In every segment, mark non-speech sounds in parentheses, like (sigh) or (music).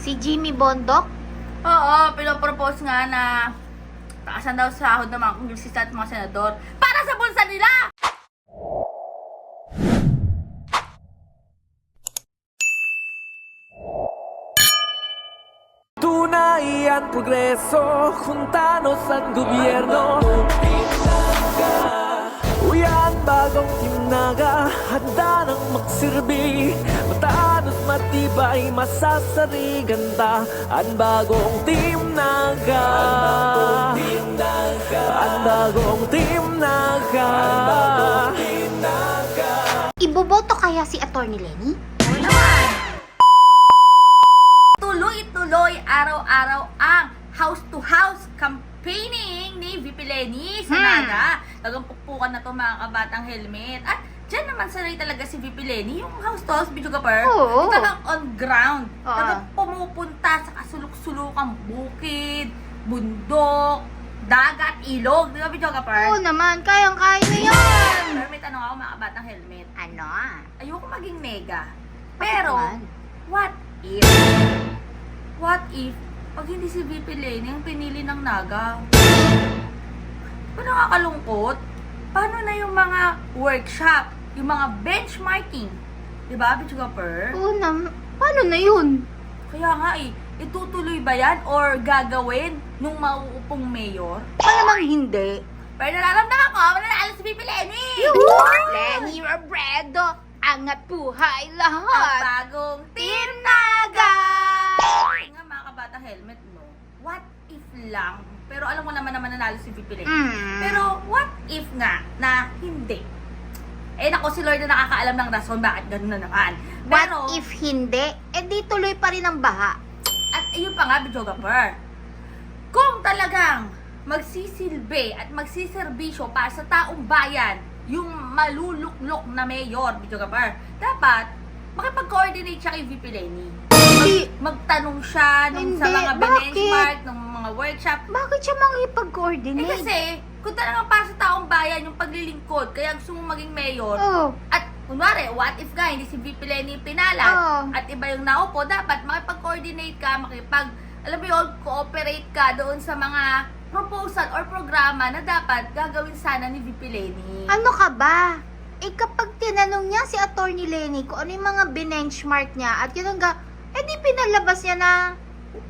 Si Jimmy Bondok? Oo, pinopropose nga na taasan daw sahod ng mga kongresista at mga senador para sa bulsa nila! Tunay ang progreso Juntanos ang gobyerno Uyan bagong timnaga Handa nang magsilbi Mataan at matibay Masasarigan ta Ang bagong timnaga Ang bagong timnaga Iboboto kaya si Attorney Lenny? Tuloy-tuloy araw-araw ang house-to-house campaigning ni VP Lenny sa Hmm. Naga. Talagang pukpukan na to mga kabatang helmet. At dyan naman sanay talaga si VP Lenny, yung house-to-house video kapar. Oo. Talagang on ground. Oo. Talagang pumupunta sa kasulok-sulukang bukid, bundok, dagat, ilog. Di ba video kapar? Oo naman, kayang-kaya na yan! Pero may tanong ako mga kabatang helmet. Ano? Ayoko maging mega. Pero, naman? what if? What if, pag hindi si VP Lenny ang pinili ng Naga? Kung nakakalungkot, paano na yung mga workshop, yung mga benchmarking? Di ba, Bitchgopper? Oo naman. Paano na yun? Kaya nga eh, itutuloy ba yan or gagawin nung mauupong mayor? Paano namang hindi? Pero nararamdaman ko, mananalo si VP Lenny! Lenny Robredo, angat buhay Ang lahat! bagong Team Naga! Nga mga kabata helmet, no? What if lang? Pero alam mo naman naman nanalo si VP Lenny. Mm. Pero what if nga na hindi? Eh nako si Lord na nakakaalam ng rason bakit ganun na naman. What Pero, if hindi? Eh di tuloy pa rin ang baha. at ayun pa nga, Bidjogapur, kung talagang magsisilbi at magsiservisyo para sa taong bayan yung maluluklok na mayor, Bidjogapur, dapat makipag-coordinate siya kay VP Lenny. Hindi. Magtanong siya nung sa Hindi, mga bakit? benchmark, ng mga workshop. Bakit siya Eh makipag-coordinate? kasi, kung talagang para sa taong bayan yung paglilingkod, kaya gusto mong maging mayor, Oh. at kunwari, what if nga, hindi si VP Lenny yung pinala, Oo. at iba yung naupo, dapat makipag-coordinate ka, makipag, alam mo yun, cooperate ka doon sa mga proposal or programa na dapat gagawin sana ni VP Lenny. Ano ka ba? Eh kapag tinanong niya si Attorney Lenny kung ano yung mga benchmark niya at yun hanggang, eh di pinalabas niya na,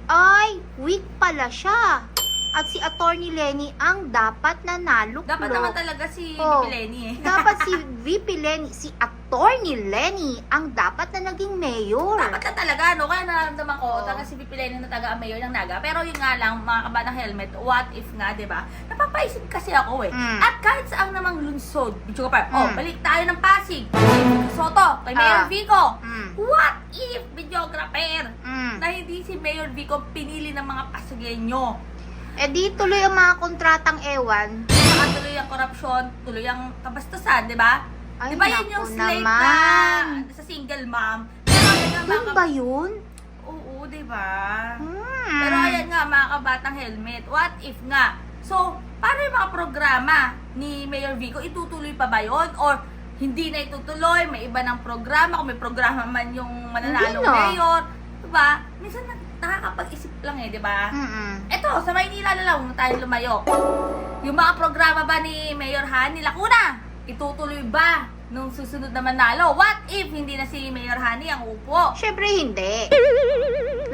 ay, weak pala siya. At si Attorney Lenny ang dapat nanalo. Dapat naman talaga si Oo. VP Lenny eh. (laughs) Dapat si VP Lenny, si Attorney Lenny ang dapat na naging mayor. Dapat na talaga, no? Kaya nararamdaman ko, talaga si VP Lenny na taga mayor ng Naga. Pero yun nga lang, mga kabatang helmet, what if nga, di ba? Napapaisip kasi ako eh. Mm. At kahit saang namang lunsod, bitcho ka pa, oh, Mm. balik tayo ng Pasig. Kay Soto, kay Mayor Ah. Vico. Mm. What if, videographer, Mm. na hindi si Mayor Vico pinili ng mga Pasigueño? Eh di tuloy ang mga kontratang ewan. Saka tuloy ang korupsyon, tuloy ang kabastusan, di ba? Ay, Di ba yun naku yung slate naman. na sa single mom? Pero yun nga, Yun mga- ba yun? Oo, di ba? Hmm. Pero ayan nga mga kabatang helmet, what if nga? So, paano yung mga programa ni Mayor Vico? Itutuloy pa ba yun? Or hindi na itutuloy? May iba ng programa? Kung may programa man yung mananalong Hindi na. mayor? Diba? Minsan nag- nakakapag-isip lang eh, di ba? Mm-mm. Eto, sa Maynila na lang, tayo lumayo. Yung mga programa ba ni Mayor Hani Lacuna? Itutuloy ba nung susunod na manalo? What if hindi na si Mayor Hani ang upo? Siyempre hindi.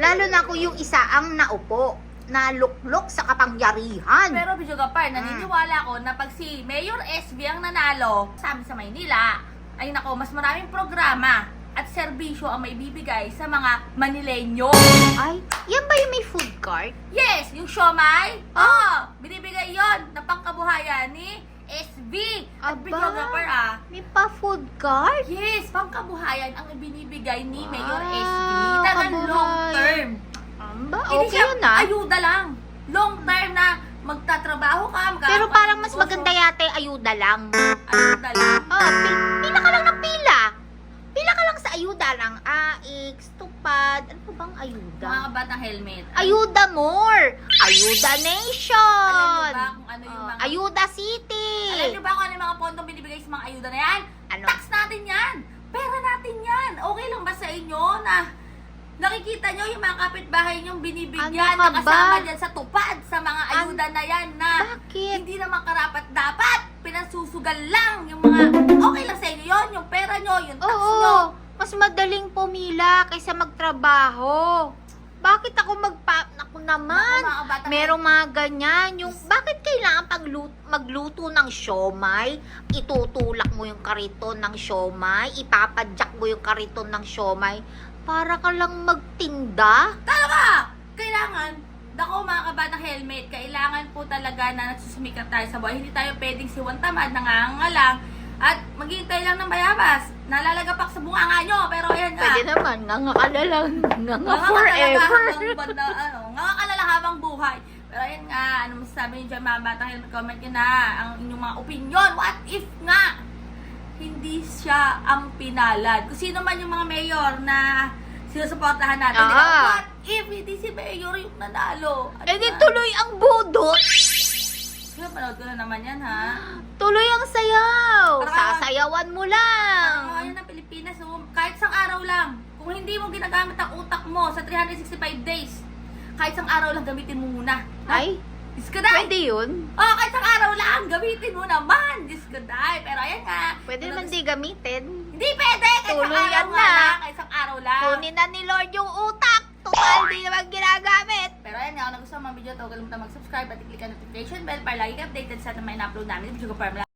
Lalo na kung yung isa ang naupo na luklok sa kapangyarihan. Pero Bidyo Gapar, naniniwala ko na pag si Mayor SB ang nanalo sa amin sa Maynila, ay nako, mas maraming programa at serbisyo ang may bibigay sa mga Manileño. Ay, yan ba yung may food cart? Yes, yung siomay, oh, binibigay yon na pangkabuhayan ni SB. At Aba. Gapar ah, May pa food cart? yes, pangkabuhayan ang ibinibigay ni Mayor Wow, SB. Talagang long kabuhayan. term. Amba, Hindi okay siya yun ah. ayuda lang. Long term na magtatrabaho ka, Pero parang ng mas maganda yata yung ayuda lang. Ayuda lang. Oh, pil- pila lang sa ayuda lang. AX, tupad, ano pa bang ayuda? Mga kabatang helmet. Ayuda more! Ayuda Nation! Alam niyo ba kung ano yung Oh, mga... Ayuda City! Alam niyo ba kung ano yung mga pondong binibigay sa mga ayuda na yan? Ano? Tax natin yan! Pera natin yan! Okay lang ba sa inyo na Nakikita nyo yung mga kapitbahay nyong binibigyan Ano na kasama ba? dyan sa tupad sa mga ayuda na yan na Bakit? hindi naman karapat dapat. Pinasusugal lang yung mga okay lang sa inyo yun, yung pera nyo, yung tax Oo, nyo. mas madaling pumila kaysa magtrabaho. Bakit ako magpa... Ako naman. Naku, mga bata- Merong mga ganyan. Yung, bakit kailangan pagluto, magluto ng siomay? Itutulak mo yung kariton ng siomay? Ipapadyak mo yung kariton ng siomay? Para ka lang magtinda? Talaga! Kailangan, dako mga kabatang helmet, kailangan po talaga na nagsusumikat tayo sa buhay. Hindi tayo pwedeng siwan tamad, nangangalang, at maghihintay lang ng bayabas. Nalalagapak sa bunganga nyo, pero ayan nga. Pwede naman, ngangakala lang. Nganga Nga ka talaga forever. hanggang banda, ano, nga ka talaga habang buhay. Pero ayan nga, ano masasabi niyo dyan mga helmet, comment nyo na ang inyong mga opinion. What if nga, hindi siya ang pinalad? Kung sino man yung mga mayor na sinusuportahan natin, di ba? Ah. What if hindi si mayor yung nanalo? Ano Eh di ba? tuloy ang budot. Sige, panood ko na naman yan, ha? Tuloy ang sayaw. Parang- Sasayawan mo Ang lang. ayan ng Pilipinas, oh, kahit isang araw lang, kung hindi mo ginagamit ang utak mo sa 365 days, kahit isang araw lang gamitin mo muna. Ha? Ay, Diyos ko dahil. pwede yun. Oh, kahit isang araw lang, gamitin mo naman. Diyos ko dahil. Pero ayan nga. Pwede Ano naman di gamitin. Hindi pwede. Kahit isang Tuluyan araw nga na. lang. Kahit isang araw lang. Kunin na ni Lord yung utak. Total, di naman ginagamit. Pero ayan nga, kung nagustuhan ang video, huwag kalimutan mag-subscribe at i-click ang notification bell para lagi ka updated sa mga in-upload namin. Video ko para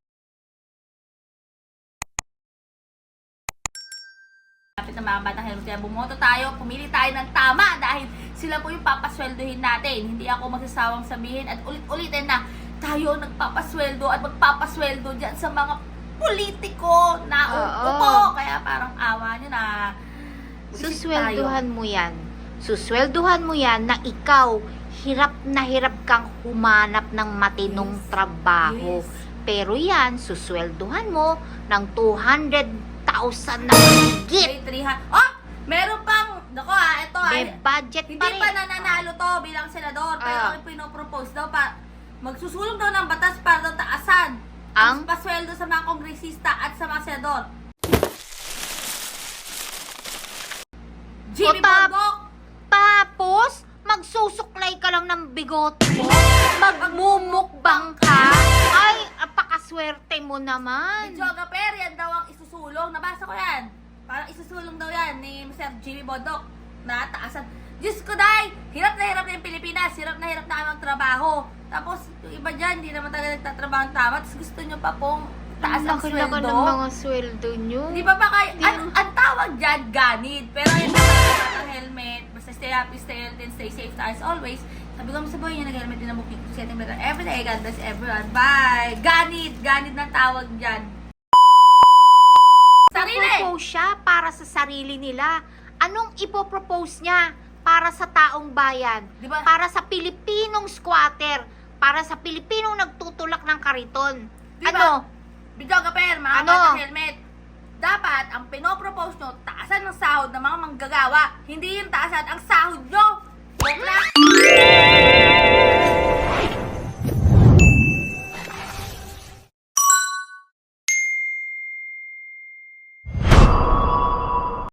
Kapit ng mga batang helmet. Kaya bumoto tayo, pumili tayo ng tama dahil sila po yung papasweldohin natin. Hindi ako magsasawang sabihin at ulit-ulitin na tayo nagpapasweldo at magpapasweldo dyan sa mga politiko na Oo. upo. Kaya parang awa nyo na Visit Suswelduhan mo yan. Suswelduhan mo yan na ikaw hirap na hirap kang humanap ng matinong Yes. trabaho. Yes. Pero yan, suswelduhan mo ng 200,000 na higit. May 300. Oh! Meron pang, dako ah, ito ah. May budget Hindi pa rin. pa nananalo to bilang senador. Pero Ah. ang pinopropose daw pa, magsusulong daw ng batas para daw taasan Ang? pasweldo sa mga kongresista at sa mga senador. Jimmy O ka lang ng bigot mo. Magmumukbang ka. Ay, apakaswerte mo naman. Medyo agaper, yan daw ang isusulong. Nabasa ko yan. Parang isusulong daw yan ni Mr. Jimmy Bondoc na taasan. Diyos ko dahil, hirap na hirap na yung Pilipinas, hirap na hirap na kami magtrabaho. Tapos, yung iba dyan, hindi naman talaga nagtatrabaho ng tama. Tapos gusto nyo pa pong taas ang sweldo. ng mga sweldo nyo. Di ba ba kayo, Di ang, ang tawag dyan, ganid. Pero yun na ang helmet. Basta stay happy, stay healthy, and stay safe as always. Sabi ko sa buhay nyo, nag-helmet din ang booking. Setting better every day. God bless everyone. Bye! Ganid! Ganid na tawag dyan. Sarili! Propose siya para sa sarili nila. Anong ipopropose niya para sa taong bayan? Di ba? Para sa Pilipinong squatter? Para sa Pilipinong nagtutulak ng kariton? Di ba? Ano? Video per, mga Ano? batang helmet. Dapat, ang pinopropose nyo, taasan ng sahod ng mga manggagawa. Hindi yung taasan ang sahod nyo. Lang.